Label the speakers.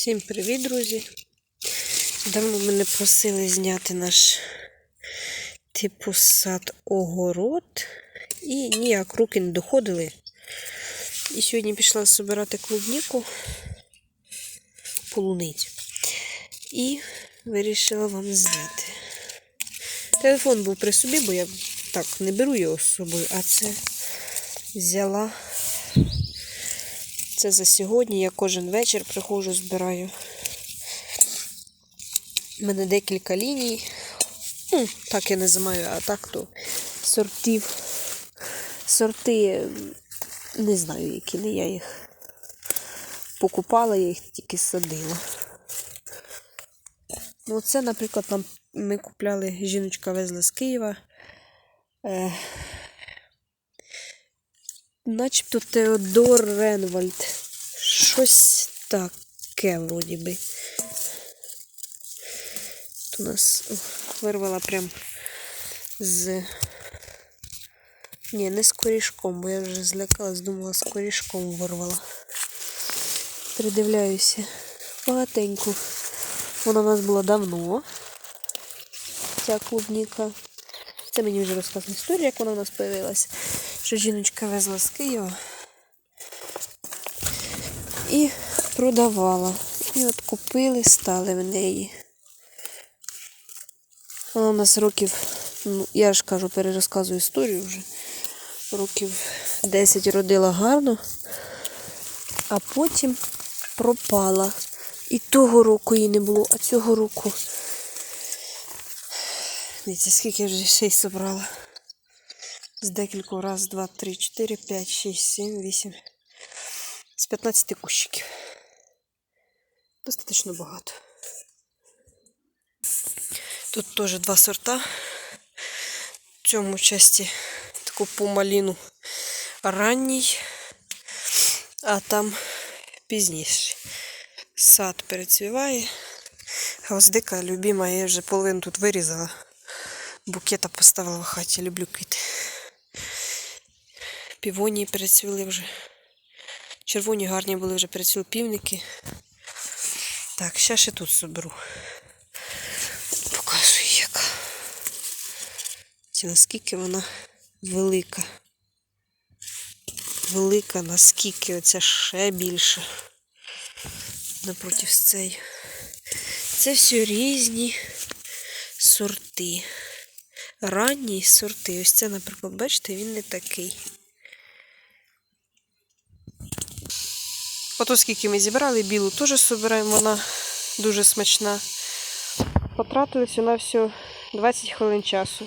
Speaker 1: Всім привіт, друзі! Давно мене просили зняти наш типу сад огород. І ніяк руки не доходили. І сьогодні пішла збирати клубніку, полуницю. І вирішила вам зняти. Телефон був при собі, бо я так не беру його з собою, а це взяла. Це за сьогодні. Я кожен вечір приходжу, збираю. У мене декілька ліній. Ну, так я не знаю, а так то сортів. Сорти не знаю, які не я їх покупала, я їх тільки садила. Ну, це, наприклад, нам ми купляли, жіночка везла з Києва. Е, начебто Теодор Ренвальд. Щось таке, вроді би. Тут у нас вирвала прям з. Ні, не з корішком, бо я вже злякалась, думала, з корішком вирвала. Придивляюся. Багатеньку. Вона у нас була давно. Ця клубніка. Це мені вже розказана історія, як вона у нас з'явилася. Що жіночка везла з Києва і продавала. І от купили, стали в неї. Вона у нас років, ну, я ж кажу, перерозказую історію вже. Років 10 родила гарно, а потім пропала. І того року її не було, а цього року. Дивіться, скільки я вже ще й собрала. З декількох раз, два, три, чотири, п'ять, шість, сім, вісім. З 15 кущиків. Достатньо багато. Тут теж два сорта. В цьому часті таку помаліну ранній, а там пізніше. Сад перецвіває. Гвоздика любима, я вже половину тут вирізала. Букета поставила в хаті, люблю квіти. Півонії перецвіли вже. Червоні гарні були вже перецвіли півники. Так, ще ще тут соберу. Покажу, яка. Ці наскільки вона велика. Велика, наскільки оця ще більше. Напротив цієї. Це все різні сорти. Ранні сорти. Ось це, наприклад, бачите, він не такий. Ото скільки ми зібрали, білу теж збираємо, вона дуже смачна. Потратилися на все 20 хвилин часу.